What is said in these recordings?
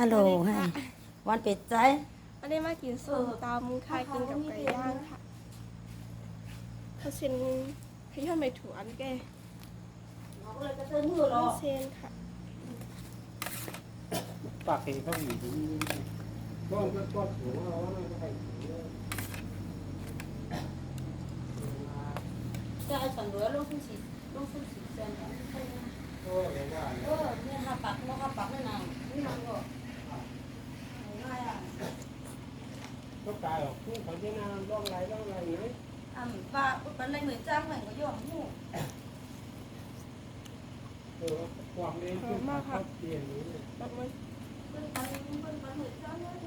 ฮัลโหลฮะวันเป็ดใจไม่ได้มากินสูตรตำค่ะกินกับไก่ย่างค่ะเขาเซ็นขย้อนไปถูอันแกเขาซ็นค่ะปากเองเขาอยู่ที่นี่ก้อนก็ต้อนถูเราว่าไม่ไปถูจะเอาฉันเหลือลงฟุ้งสีลงฟุ้งสีเซ็นโอ้ยไอเนี่ยหับปักเนาะหับปักไม่นานไม่นานก็ ก็ตายหรอกผู้เขาจะน้ำร่องไรร่องไรไหน à và vấn đề người trang mình có dùng không เออความเลี้ยงที่เขาเปลี่ยนนี้เนี่ย Vẫn- vẫn- vẫn người trang nữa thì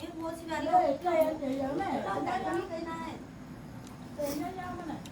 你摸起边，你摸起边。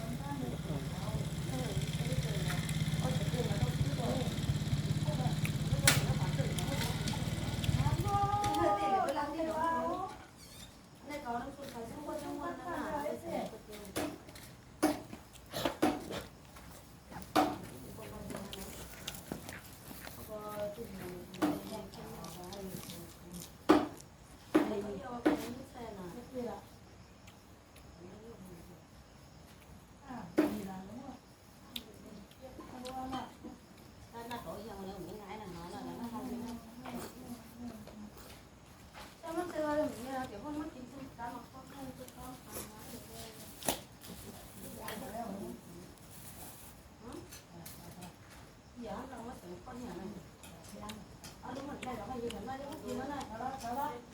你们ま个了らな。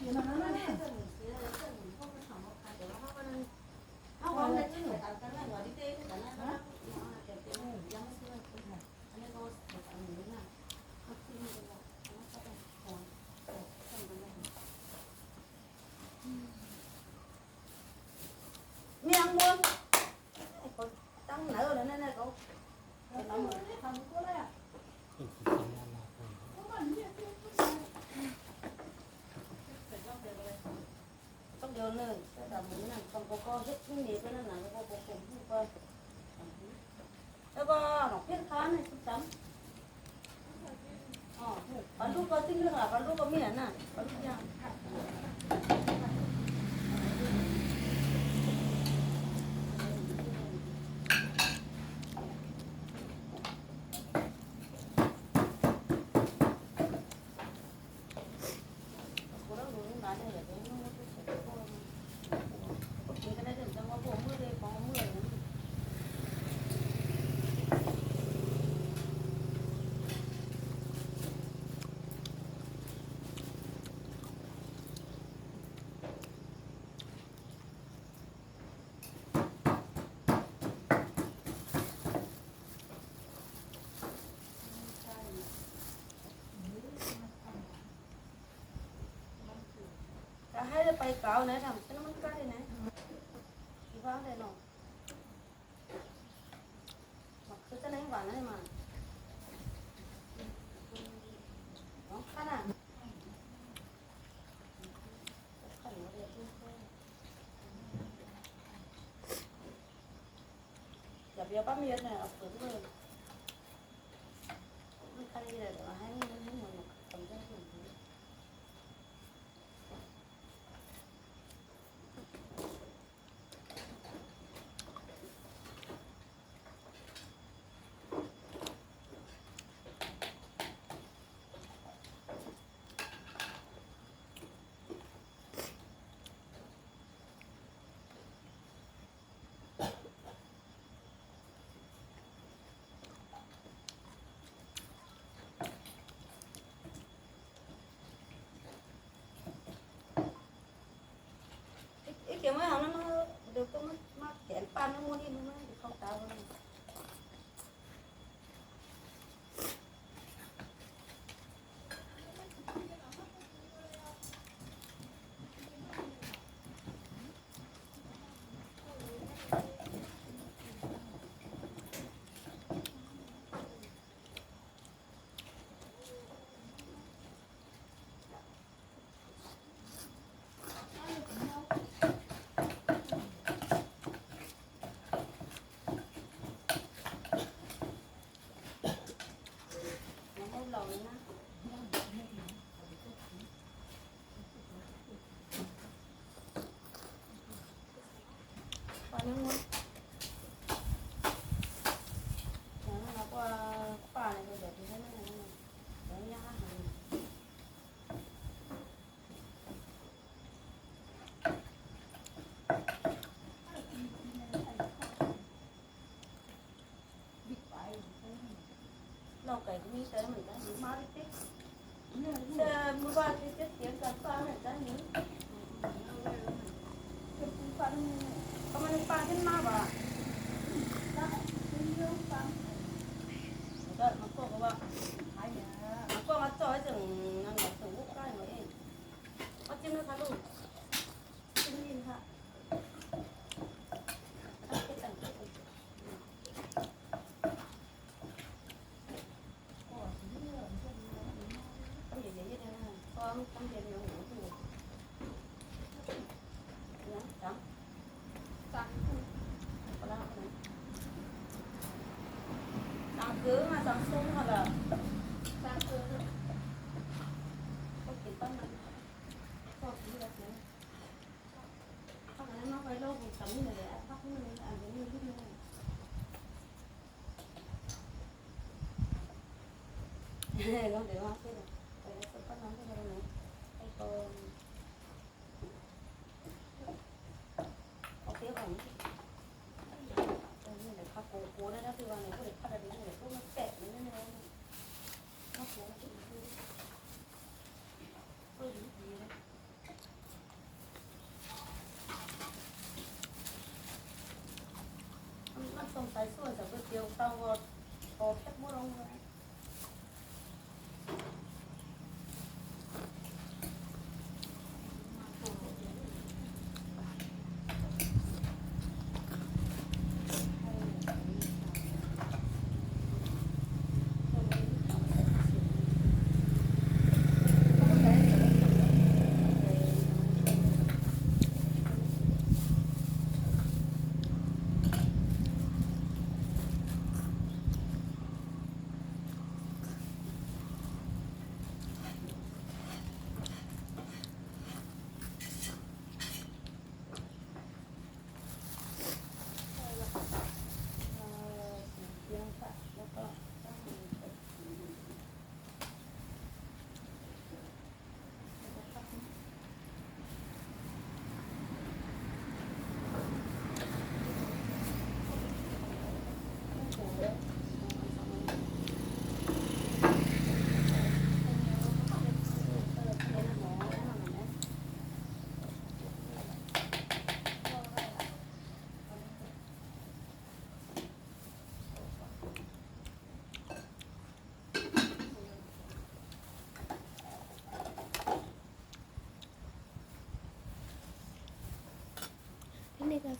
你们慢慢练 จะไปเก่านะทำเป็นมันใก็ได้นะที่ว่าได้เนาะมันคือจะไหนหวานได้มาเนาะข้าน่ะขันมาเรียนอย่าเบี้ยป้าเมียเนี่ยเอาเปิดเลย เขียนไว้เอานั้นเดี๋ยวก็มามาเขียนปานน้ำมันนี่มันไม่เข้าตาเลย nó qua quả này rồi để thì thế này này đấy nhá เราไก่ก็มีแต่เ松它的扎根。我给他们做什么的？他可能那块肉不疼的，他可能俺们那个。嘿，老对吧？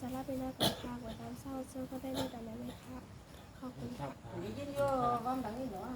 จะรับไปหน้ากับข้าวไว้ตามเศร้าเจอก็ได้ในแต่ไม่ไม่ค่ะขอบคุณครัค่ะบ Đi trên vô con đặng đi nữa